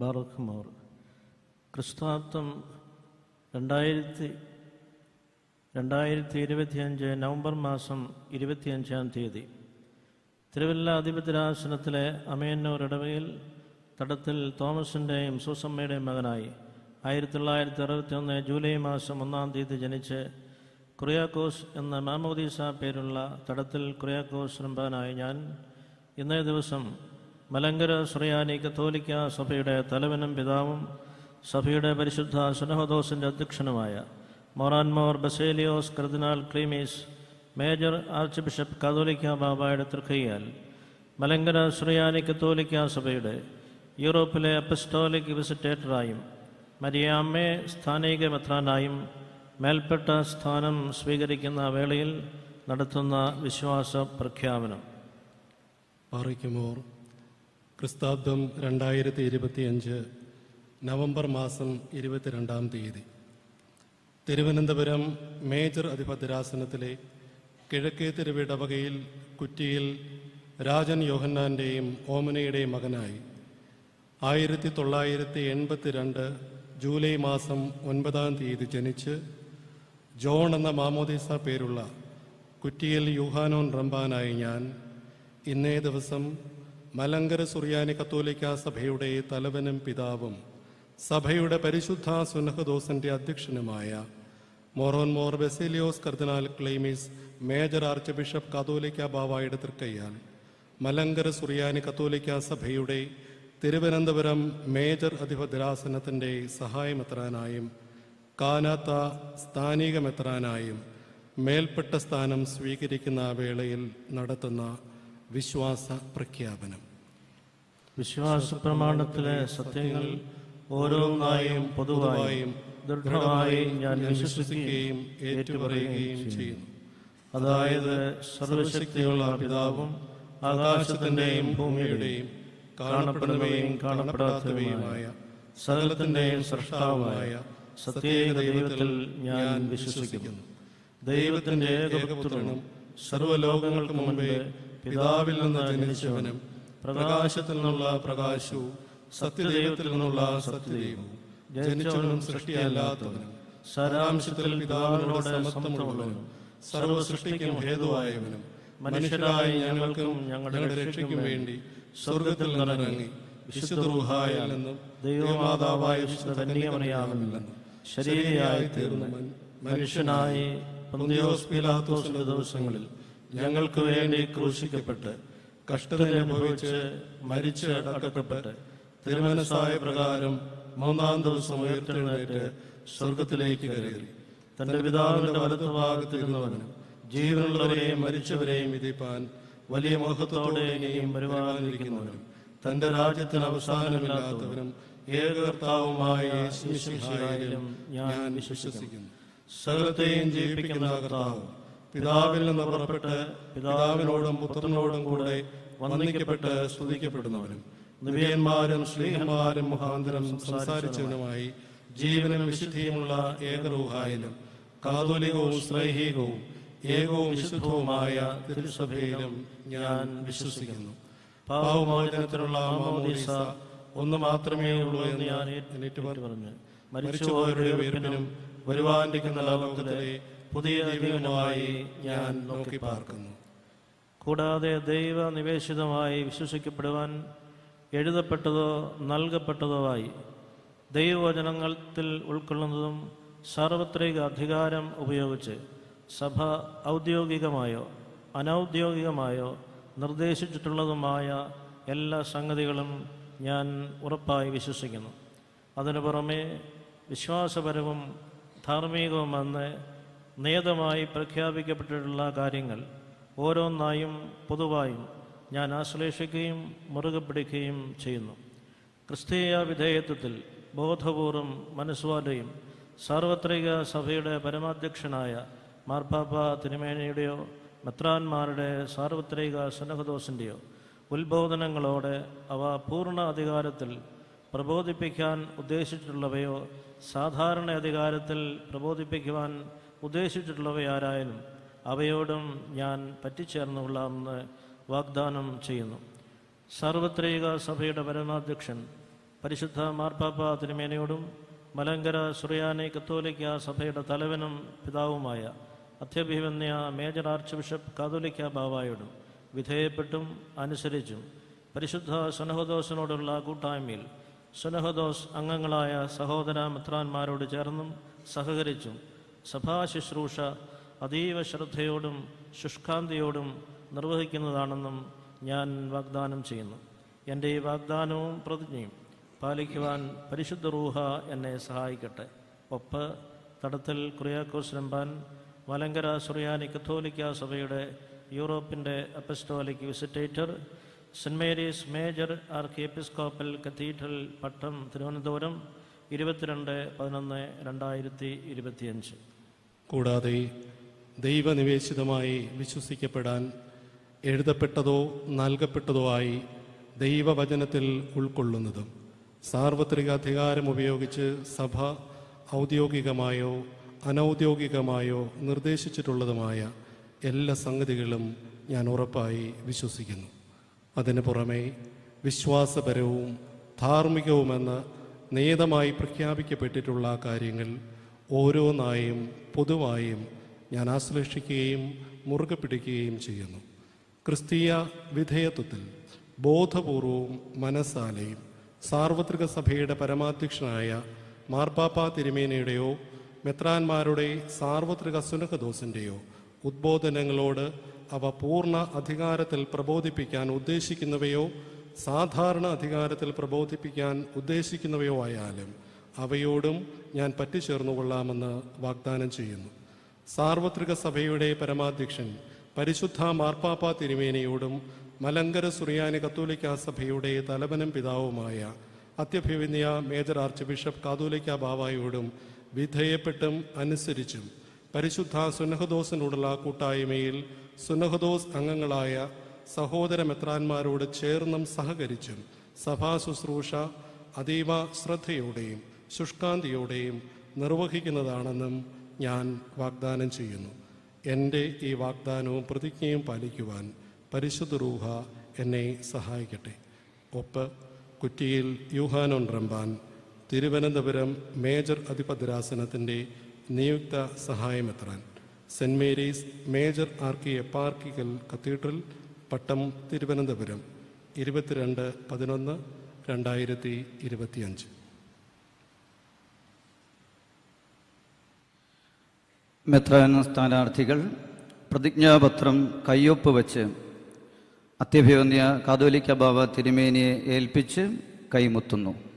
ബാറഖ് more. ക്രിസ്താബ്ദം രണ്ടായിരത്തി രണ്ടായിരത്തി ഇരുപത്തിയഞ്ച് നവംബർ മാസം ഇരുപത്തിയഞ്ചാം തീയതി. തിരുവല്ല അധിപതിരാസനത്തിലെ അമയന്നൂർ ഇടവയിൽ തടത്തിൽ തോമസിന്റെയും സൂസമ്മയുടെയും മകനായി ആയിരത്തി തൊള്ളായിരത്തി അറുപത്തി ഒന്ന് ജൂലൈ മാസം ഒന്നാം തീയതി ജനിച്ച് കുറിയാക്കോസ് എന്ന മാമോദീസ പേരുള്ള തടത്തിൽ കുറിയാക്കോസ് റംബാനായി ഞാൻ ഇന്നേ ദിവസം മലങ്കര സുറിയാനി കത്തോലിക്ക സഭയുടെ തലവനും പിതാവും സഭയുടെ പരിശുദ്ധ സുനഹദോസിന്റെ അധ്യക്ഷനുമായ Moran Mor Baselios cardinal Cleemis major archbishop കാതോലിക്ക ബാബായുടെ തൃക്കയ്യാൽ മലങ്കര സുറിയാനി കത്തോലിക്ക സഭയുടെ യൂറോപ്പിലെ അപ്പസ്റ്റോലിക് വിസിറ്റേറ്ററായും മരിയാമ്മേ സ്ഥാനിക മെത്രാനായും മേൽപ്പെട്ട സ്ഥാനം സ്വീകരിക്കുന്ന വേളയിൽ നടത്തുന്ന വിശ്വാസ പ്രഖ്യാപനം. പാറിക്കുമോർ ക്രിസ്താബ്ദം രണ്ടായിരത്തി ഇരുപത്തിയഞ്ച് നവംബർ മാസം ഇരുപത്തിരണ്ടാം തീയതി. തിരുവനന്തപുരം മേജർ അധിപതിരാസനത്തിലെ കിഴക്കേ തിരുവിടവകയിൽ കുറ്റിയിൽ രാജൻ യോഹന്നാന്റെയും ഓമനയുടെയും മകനായി. ആയിരത്തി തൊള്ളായിരത്തി എൺപത്തിരണ്ട് ജൂലൈ മാസം ഒൻപതാം തീയതി ജനിച്ച് ജോൺ എന്ന മാമോദീസ പേരുള്ള കുറ്റിയിൽ യുഹാനോൻ റംബാനായി ഞാൻ ഇന്നേ ദിവസം മലങ്കര സുറിയാനി കത്തോലിക്ക സഭയുടെ തലവനും പിതാവും സഭയുടെ പരിശുദ്ധ സുനഹദോസിന്റെ അധ്യക്ഷനുമായ മോറോൻ മോർ ബെസിലിയോസ് കർദിനാൾ ക്ലെയിമിസ് മേജർ ആർച്ച് ബിഷപ്പ് കത്തോലിക്ക ബാവായുടെ തൃക്കയ്യാൽ മലങ്കര സുറിയാനി കത്തോലിക്ക സഭയുടെ തിരുവനന്തപുരം മേജർ അധിപതിരാസനത്തിന്റെ സഹായമെത്രാനായും കാനാത്ത സ്ഥാനിക മെത്രാനായും മേൽപ്പെട്ട സ്ഥാനം സ്വീകരിക്കുന്ന വേളയിൽ നടത്തുന്ന വിശ്വാസ പ്രഖ്യാപനം വിശ്വാസ പ്രമാണത്തിലെ സത്യങ്ങൾ ഓരോന്നായും പൊതുവായും ദൃഢമായി ഞാൻ വിശ്വസിക്കുകയും ഏറ്റുപറയുകയും ചെയ്യുന്നു. അതായത് സർവശക്തിയുള്ള പിതാവും ആകാശത്തിന്റെയും ഭൂമിയുടെയും കാണപ്പെടുന്നവയും കാണപ്പെടാത്തവയുമായ സകലത്തിന്റെയും സൃഷ്ടാവുമായ സത്യേക ദൈവത്തിൽ ഞാൻ വിശ്വസിക്കുന്നു. ദൈവത്തിന്റെ ഏകപുത്രനും സർവലോകങ്ങൾക്ക് മുമ്പേ പിതാവിൽ നിന്ന് ജനിച്ചവനും പ്രകാശത്തിൽ നിന്നുള്ള പ്രകാശവും സത്യദൈവത്തിൽ നിന്നുള്ള സത്യദൈവവും. ജനിച്ചവനും സൃഷ്ടിയല്ലാത്തവനും സാരാംശത്തിൽ പിതാവിനോട് സമത്വമുള്ളവനും സർവ സൃഷ്ടിക്കും ഹേതുവായവനും മനുഷ്യരായ ഞങ്ങൾക്കും ഞങ്ങളുടെ രക്ഷയ്ക്കും വേണ്ടി സ്വർഗത്തിൽ നിന്നിറങ്ങി വിശുദ്ധ റൂഹായിൽ നിന്നും ദൈവമാതാവായ വിശുദ്ധ ശരീരയായി തീർന്ന മനുഷ്യനായി ദിവസങ്ങളിൽ ഞങ്ങൾക്ക് വേണ്ടി ക്രൂശിക്കപ്പെട്ട് കഷ്ടത അനുഭവിച്ച് മരിച്ച് അടക്കപ്പെട്ട് തിരുമനസായ പ്രകാരം മൂന്നാം ദിവസം ഉയർത്തെഴുന്നേറ്റ് സ്വർഗത്തിലേക്ക് കയറി. തന്റെ പിതാവിന്റെ വലത്തുഭാഗത്തിരുന്നവനും ജീവനുള്ളവരെയും മരിച്ചവരെയും വിധിപ്പാൻ വലിയ മോഹത്തോടെ ഇനിയും വരുവാനിരിക്കുന്നവനും തന്റെ രാജ്യത്തിന് അവസാനമില്ലാത്തവനും ഏകകർത്താവുമായ ഞാൻ വിശ്വസിക്കുന്നു. സകലത്തെയും ജീവിപ്പിക്കുന്ന കർത്താവ് പിതാവിൽ നിന്ന് പുറപ്പെട്ട് പിതാവിനോടും പുത്രനോടും കൂടെ വന്ദിക്കപ്പെട്ട് സ്തുതിക്കപ്പെടുന്നവനും നിവ്യന്മാരും ശ്രീഹന്മാരും മുഖാന്തരം സംസാരിച്ചവനുമായി ജീവനും വിശുദ്ധിയുമുള്ള ഏകരൂഹായാലും കാതോലികവും സ്നേഹികവും ഏകവും വിശുദ്ധവുമായ തിരുസഭയിലും ഞാൻ വിശ്വസിക്കുന്നു. പാവമോചനത്തിനുള്ള മാമോദീസ ഒന്ന് മാത്രമേ ഉള്ളൂ എന്ന് ഞാൻ പറഞ്ഞു മരിച്ചുപോയവരുടെ ഉയർപ്പിനും വരുവാനിരിക്കുന്ന ലോകത്തിലെ പുതിയ ദൈവമായി ഞാൻ നോക്കി പാർക്കുന്നു കൂടാതെ ദൈവ നിവേശിതമായി വിശ്വസിക്കപ്പെടുവാൻ എഴുതപ്പെട്ടതോ നൽകപ്പെട്ടതോ ആയി ദൈവവചനങ്ങളിൽ ഉൾക്കൊള്ളുന്നതും സാർവത്രിക അധികാരം ഉപയോഗിച്ച് സഭ ഔദ്യോഗികമായോ അനൗദ്യോഗികമായോ നിർദ്ദേശിച്ചിട്ടുള്ളതുമായ എല്ലാ സംഗതികളും ഞാൻ ഉറപ്പായി വിശ്വസിക്കുന്നു. അതിനു പുറമെ വിശ്വാസപരവും ധാർമ്മികവുമെന്ന് നിയതമായി പ്രഖ്യാപിക്കപ്പെട്ടിട്ടുള്ള കാര്യങ്ങൾ ഓരോന്നായും പൊതുവായും ഞാൻ ആശ്ലേഷിക്കുകയും മുറുകെ പിടിക്കുകയും ചെയ്യുന്നു. ക്രിസ്തീയ വിധേയത്വത്തിൽ ബോധപൂർവം മനസ്സുവാലെയും സാർവത്രിക സഭയുടെ പരമാധ്യക്ഷനായ മാർപ്പാപ്പ തിരുമേനയുടെയോ മെത്രാന്മാരുടെ സാർവത്രിക സന്നഹദോസിന്റെയോ ഉത്ബോധനങ്ങളോടെ അവ പൂർണ അധികാരത്തിൽ പ്രബോധിപ്പിക്കാൻ ഉദ്ദേശിച്ചിട്ടുള്ളവയോ സാധാരണ അധികാരത്തിൽ പ്രബോധിപ്പിക്കുവാൻ ഉദ്ദേശിച്ചിട്ടുള്ളവയാരായാലും അവയോടും ഞാൻ പറ്റിച്ചേർന്നുകൊള്ളാമെന്ന് വാഗ്ദാനം ചെയ്യുന്നു. സാർവത്രിക സഭയുടെ പരമാധ്യക്ഷൻ പരിശുദ്ധ മാർപ്പാപ്പ തിരുമേനയോടും മലങ്കര സുറിയാനി കത്തോലിക്ക സഭയുടെ തലവനും പിതാവുമായ അധ്യഭിവന്യ മേജർ ആർച്ച് ബിഷപ്പ് കാതോലിക്ക ബാവായോടും വിധേയപ്പെട്ടും അനുസരിച്ചും പരിശുദ്ധ സുനഹദോസിനോടുള്ള കൂട്ടായ്മയിൽ സുനഹദോസ് അംഗങ്ങളായ സഹോദര മിത്രാന്മാരോട് ചേർന്നും സഹകരിച്ചും സഭാ ശുശ്രൂഷ അതീവ ശ്രദ്ധയോടും ശുഷ്കാന്തിയോടും നിർവഹിക്കുന്നതാണെന്നും ഞാൻ വാഗ്ദാനം ചെയ്യുന്നു. എന്റെ ഈ വാഗ്ദാനവും പ്രതിജ്ഞയും പാലിക്കുവാൻ പരിശുദ്ധ റൂഹ എന്നെ സഹായിക്കട്ടെ. ഒപ്പ് തടത്തിൽ കുറിയാക്കോസ് രമ്പാൻ മലങ്കര സുറിയാനി കത്തോലിക്ക സഭയുടെ യൂറോപ്പിന്റെ apostolic visitator saint Mary's major archiepiscopal cathedral Pattom Thiruvananthapuram ഇരുപത്തിരണ്ട് പതിനൊന്ന് രണ്ടായിരത്തി ഇരുപത്തിയഞ്ച്. കൂടാതെ ദൈവനിവേശിതമായി വിശ്വസിക്കപ്പെടാൻ എഴുതപ്പെട്ടതോ നൽകപ്പെട്ടതോ ആയി ദൈവവചനത്തിൽ ഉൾക്കൊള്ളുന്നതും സാർവത്രിക അധികാരം ഉപയോഗിച്ച് സഭ ഔദ്യോഗികമായോ അനൗദ്യോഗികമായോ നിർദ്ദേശിച്ചിട്ടുള്ളതുമായ എല്ലാ സംഗതികളും ഞാൻ ഉറപ്പായി വിശ്വസിക്കുന്നു. അതിനു പുറമെ വിശ്വാസപരവും ധാർമ്മികവുമെന്ന് നിയതമായി പ്രഖ്യാപിക്കപ്പെട്ടിട്ടുള്ള കാര്യങ്ങൾ ഓരോന്നായും പൊതുവായും ഞാൻ ആശ്ലേഷിക്കുകയും മുറുകെ പിടിക്കുകയും ചെയ്യുന്നു. ക്രിസ്തീയ വിധേയത്വത്തിൽ ബോധപൂർവവും മനസ്സാലയും സാർവത്രിക സഭയുടെ പരമാധ്യക്ഷനായ മാർപ്പാപ്പ തിരുമേനയുടെയോ മെത്രാന്മാരുടെ സാർവത്രിക സുനഹദോസിന്റെയോ ഉദ്ബോധനങ്ങളോട് അവ പൂർണ അധികാരത്തിൽ പ്രബോധിപ്പിക്കാൻ ഉദ്ദേശിക്കുന്നവയോ സാധാരണ അധികാരത്തിൽ പ്രബോധിപ്പിക്കാൻ ഉദ്ദേശിക്കുന്നവയോ ആയാലും അവയോടും ഞാൻ പറ്റിച്ചേർന്നു കൊള്ളാമെന്ന് വാഗ്ദാനം ചെയ്യുന്നു. സാർവത്രിക സഭയുടെ പരമാധ്യക്ഷൻ പരിശുദ്ധ മാർപ്പാപ്പ തിരുമേനിയോടും മലങ്കര സുറിയാനി കത്തോലിക്ക സഭയുടെ തലവനും പിതാവുമായ അത്യഭിവിന്യ മേജർ ആർച്ച് ബിഷപ്പ് കാതോലിക്ക ബാവായോടും വിധേയപ്പെട്ടും അനുസരിച്ചും പരിശുദ്ധ സുനഹദോസിനോടുള്ള കൂട്ടായ്മയിൽ സുനഹദോസ് അംഗങ്ങളായ സഹോദര മെത്രാന്മാരോട് ചേർന്നും സഹകരിച്ചും സഭാ ശുശ്രൂഷ അതീവ ശ്രദ്ധയോടെയും ശുഷ്കാന്തിയോടെയും നിർവഹിക്കുന്നതാണെന്നും ഞാൻ വാഗ്ദാനം ചെയ്യുന്നു. എന്റെ ഈ വാഗ്ദാനവും പ്രതിജ്ഞയും പാലിക്കുവാൻ പരിശുദ്ധ റൂഹ എന്നെ സഹായിക്കട്ടെ. ഒപ്പ് കുറ്റിയിൽ യൂഹാനോൻ റമ്പാൻ തിരുവനന്തപുരം മേജർ അധിപദ്രാസനത്തിന്റെ നിയുക്ത സഹായമെത്രാൻ saint Mary's major archeparchial cathedral Pattom Thiruvananthapuram. ഇരുപത്തിരണ്ട് പതിനൊന്ന് രണ്ടായിരത്തി ഇരുപത്തിയഞ്ച്. മെത്രാന സ്ഥാനാർത്ഥികൾ പ്രതിജ്ഞാപത്രം കയ്യൊപ്പ് വച്ച് അത്യഭിവന്യ കാതോലിക്ക ബാബ തിരുമേനിയെ ഏൽപ്പിച്ച് കൈമുത്തുന്നു.